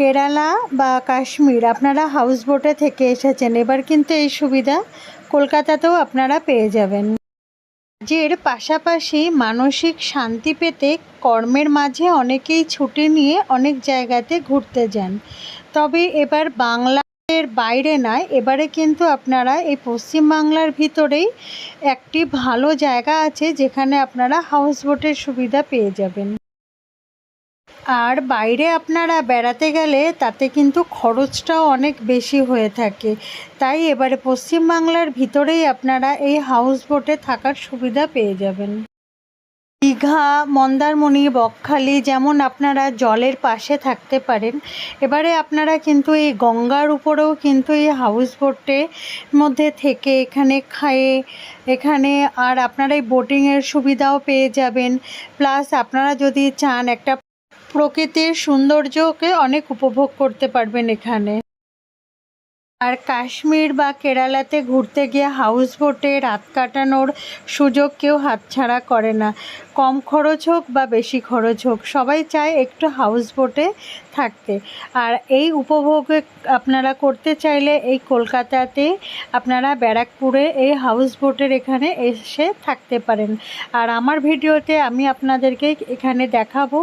কেরালা বা কাশ্মীর, আপনারা হাউস বোটে থেকে এসেছেন। এবার কিন্তু এই সুবিধা কলকাতাতেও আপনারা পেয়ে যাবেন। কাজের পাশাপাশি মানসিক শান্তি পেতে কর্মের মাঝে অনেকেই ছুটি নিয়ে অনেক জায়গাতে ঘুরতে যান। তবে এবার বাংলার বাইরে নয়, এবারে কিন্তু আপনারা এই পশ্চিমবাংলার ভিতরেই একটি ভালো জায়গা আছে, যেখানে আপনারা হাউস বোটের সুবিধা পেয়ে যাবেন। আর বাইরে আপনারা বেড়াতে গেলে তাতে কিন্তু খরচটাও অনেক বেশি হয়ে থাকে। তাই এবারে পশ্চিমবাংলার ভিতরেই আপনারা এই হাউস বোটে থাকার সুবিধা পেয়ে যাবেন। দীঘা, মন্দারমণি, বকখালি যেমন আপনারা জলের পাশে থাকতে পারেন, এবারে আপনারা কিন্তু এই গঙ্গার উপরেও কিন্তু এই হাউস বোটের মধ্যে থেকে এখানে খায়ে, এখানে আর আপনারা এই বোটিংয়ের সুবিধাও পেয়ে যাবেন। প্লাস আপনারা যদি চান একটা প্রকৃতির সৌন্দর্যকে অনেক উপভোগ করতে পারবেন এখানে। আর কাশ্মীর বা কেরালাতে ঘুরতে গিয়ে হাউস বোটে রাত কাটানোর সুযোগ কেউ হাতছাড়া করে না। কম খরচ হোক বা বেশি খরচ হোক, সবাই চায় একটু হাউস বোটে থাকতে। আর এই উপভোগ আপনারা করতে চাইলে এই কলকাতাতে আপনারা ব্যারাকপুরে এই হাউস বোটের এখানে এসে থাকতে পারেন। আর আমার ভিডিওতে আমি আপনাদেরকে এখানে দেখাবো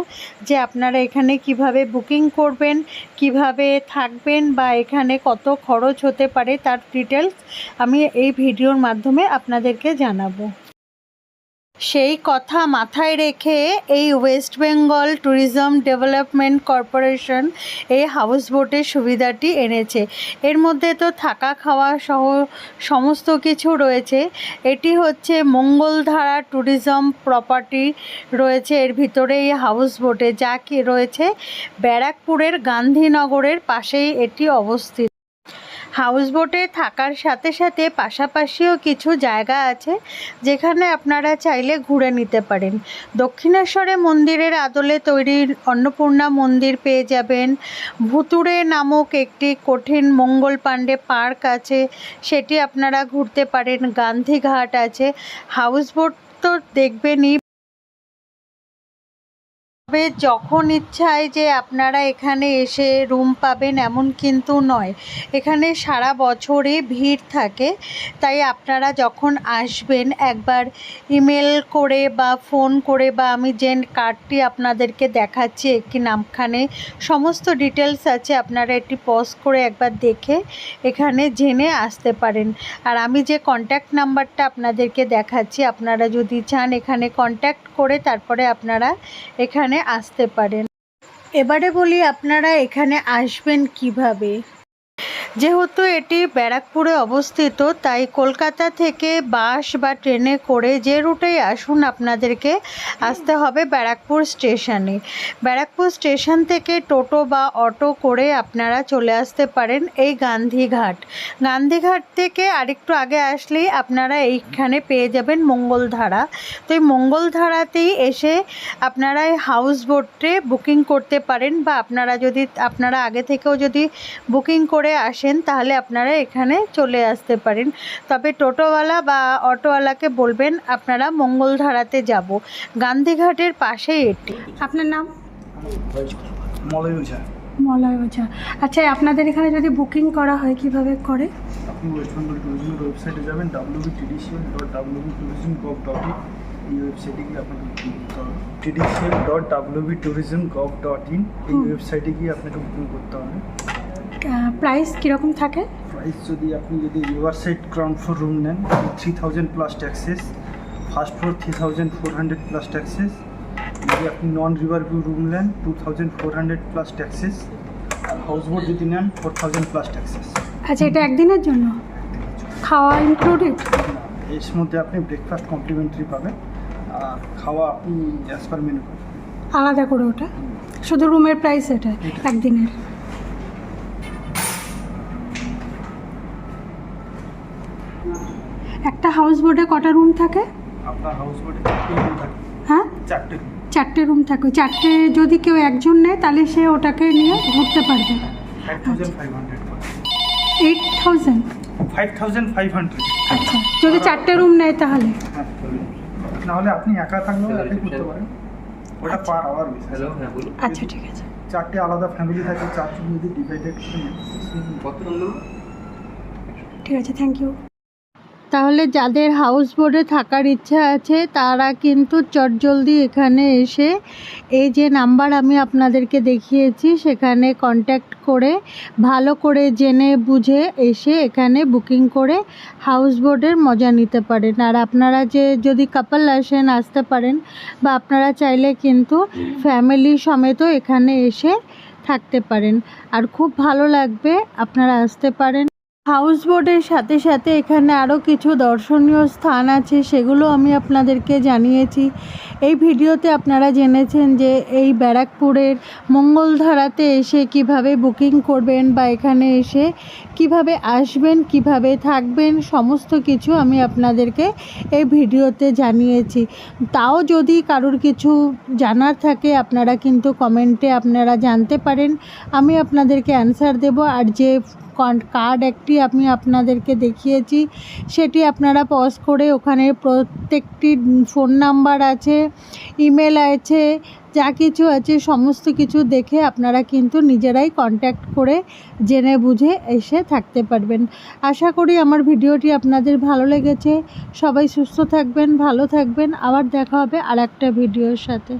যে আপনারা এখানে কীভাবে বুকিং করবেন, কীভাবে থাকবেন বা এখানে কত খরচ হতে পারে, তার ডিটেলস আমি এই ভিডিওর মাধ্যমে আপনাদেরকে জানাব। সেই কথা মাথায় রেখে এই West Bengal tourism development corporation এই হাউস বোটের সুবিধাটি এনেছে। এর মধ্যে তো থাকা খাওয়া সহ সমস্ত কিছু রয়েছে। এটি হচ্ছে মঙ্গলধারা ট্যুরিজম প্রপার্টি রয়েছে। এর ভিতরে এই হাউস বোটে যা কি রয়েছে, ব্যারাকপুরের গান্ধীনগরের পাশেই এটি অবস্থিত। হাউস বোটে থাকার সাথে সাথে পাশাপাশিও কিছু জায়গা আছে যেখানে আপনারা চাইলে ঘুরে নিতে পারেন। দক্ষিণেশ্বরে মন্দিরের আদলে তৈরি অন্নপূর্ণা মন্দির পেয়ে যাবেন। ভুতুড়ে নামক একটি কঠিন মঙ্গল পাণ্ডে পার্ক আছে, সেটি আপনারা ঘুরতে পারেন। গান্ধীঘাট আছে। হাউস বোট তো দেখবেনই তবে যখন ইচ্ছায় যে আপনারা এখানে এসে রুম পাবেন এমন কিন্তু নয়। এখানে সারা বছরই ভিড় থাকে, তাই আপনারা যখন আসবেন একবার ইমেল করে বা ফোন করে বা আমি যে কার্ডটি আপনাদেরকে দেখাচ্ছি, একটি নামখানে, সমস্ত ডিটেলস আছে, আপনারা এটি পজ করে একবার দেখে এখানে জেনে আসতে পারেন। আর আমি যে কন্ট্যাক্ট নাম্বারটা আপনাদেরকে দেখাচ্ছি, আপনারা যদি চান এখানে কন্ট্যাক্ট করে তারপরে আপনারা এখানে আসতে পারেন। এবারে বলি আপনারা এখানে আসবেন কীভাবে? যেহেতু এটি ব্যারাকপুরে অবস্থিত, তাই কলকাতা থেকে বাস বা ট্রেনে করে যে রুটেই আসুন আপনাদেরকে আসতে হবে ব্যারাকপুর স্টেশনে। ব্যারাকপুর স্টেশন থেকে টোটো বা অটো করে আপনারা চলে আসতে পারেন এই গান্ধীঘাট। গান্ধীঘাট থেকে আরেকটু আগে আসলেই আপনারা এইখানে পেয়ে যাবেন মঙ্গলধারা। তো এই মঙ্গলধারাতেই এসে আপনারা এই হাউস বোটে বুকিং করতে পারেন বা আপনারা যদি, আপনারা আগে থেকেও যদি বুকিং করে আসেন তাহলে আপনারা এখানে চলে আসতে পারেন। তবে টোটোওয়ালা বা অটোওয়ালাকে বলবেন আপনারা মঙ্গলধারাতে যাব। গান্ধীঘাটের পাশেই এটি। আপনার নাম? মলয় ওঝা আচ্ছা আপনাদের এখানে যদি বুকিং করা হয় কীভাবে করে? আপনি ওয়েস্ট বেঙ্গল ট্যুরিজমের ওয়েবসাইটে যাবেন dot W B tourism gov dot in এই ওয়েবসাইটে গিয়ে আপনাকে বুকিং করতে হবে। TDCL dot W B tourism gov dot in এই ওয়েবসাইটে গিয়ে আপনাকে বুকিং করতে হবে। প্রাইস কীরকম থাকে? প্রাইস যদি আপনি যদি river side ground floor room নেন three thousand plus taxes first floor three thousand four hundred plus taxes যদি আপনি নন রিভার ভিউ রুম নেন two thousand four hundred plus taxes আর হাউস বোট যদি নেন ফোর থাউজেন্ড প্লাস ট্যাক্সেস আচ্ছা এটা একদিনের জন্য? খাওয়া ইনক্লুডেড এর মধ্যে আপনি ব্রেকফাস্ট কমপ্লিমেন্টারি পাবেন আর খাওয়া আপনি অ্যাজ পার মেনু আলাদা করে ওটা? শুধু রুমের প্রাইস এটা। একদিনের? একটা হাউস বোটে কটা রুম থাকে? আপনার হাউস বোটে রুম থাকে। হ্যাঁ? চারটে চারটে রুম থাকে। ওই চারটে যদি কেউ একজন নেয় তাহলে সে ওটাকে নিয়ে ঘুরতে পারবে। Five thousand five hundred eight thousand five thousand five hundred আচ্ছা যদি চারটে রুম নেয় তাহলে? হ্যাঁ নাহলে আপনি একা থাকলেও আপনি করতে পারেন। ওটা পার আওয়ার হ্যালো হ্যাঁ বলুন। আচ্ছা ঠিক আছে। চারটে আলাদা ফ্যামিলি থাকে চারজন যদি ডিভাইডেড কত নম্বর ঠিক আছে থ্যাংক ইউ তাহলে যাদের হাউস বোটে থাকার ইচ্ছা আছে, তারা কিন্তু চটজলদি এখানে এসে এই যে নাম্বার আমি আপনাদেরকে দেখিয়েছি, সেখানে কন্ট্যাক্ট করে, ভালো করে জেনে বুঝে এসে এখানে বুকিং করে হাউস বোটের মজা নিতে পারেন। আর আপনারা যে, যদি কাপল আসেন, আসতে পারেন, বা আপনারা চাইলে কিন্তু ফ্যামিলি সমেতও এখানে এসে থাকতে পারেন। আর খুব ভালো লাগবে আপনারা আসতে পারেন। হাউস বোটের সাথে সাথে এখানে আরও কিছু দর্শনীয় স্থান আছে, সেগুলো আমি আপনাদেরকে জানিয়েছি। এই ভিডিওতে আপনারা জেনেছেন যে এই ব্যারাকপুরের মঙ্গলধারাতে এসে কীভাবে বুকিং করবেন বা এখানে এসে কীভাবে আসবেন, কীভাবে থাকবেন, সমস্ত কিছু আমি আপনাদেরকে এই ভিডিওতে জানিয়েছি। তাও যদি কারোর কিছু জানার থাকে, আপনারা কিন্তু কমেন্টে আপনারা জানতে পারেন। আমি আপনাদেরকে অ্যান্সার দেব। আর যে কার্ড একটি আমি আপনাদেরকে দেখিয়েছি। সেটি আপনারা পজ করে ওখানে প্রত্যেকটি ফোন নাম্বার আছে ইমেল আছে, যা কিছু আছে সমস্ত কিছু দেখে আপনারা কিন্তু নিজেরাই কন্ট্যাক্ট করে জেনে বুঝে এসে থাকতে পারবেন। আশা করি আমার ভিডিওটি আপনাদের ভালো লেগেছে। সবাই সুস্থ থাকবেন, ভালো থাকবেন। আবার দেখা হবে আর একটা ভিডিওর সাথে।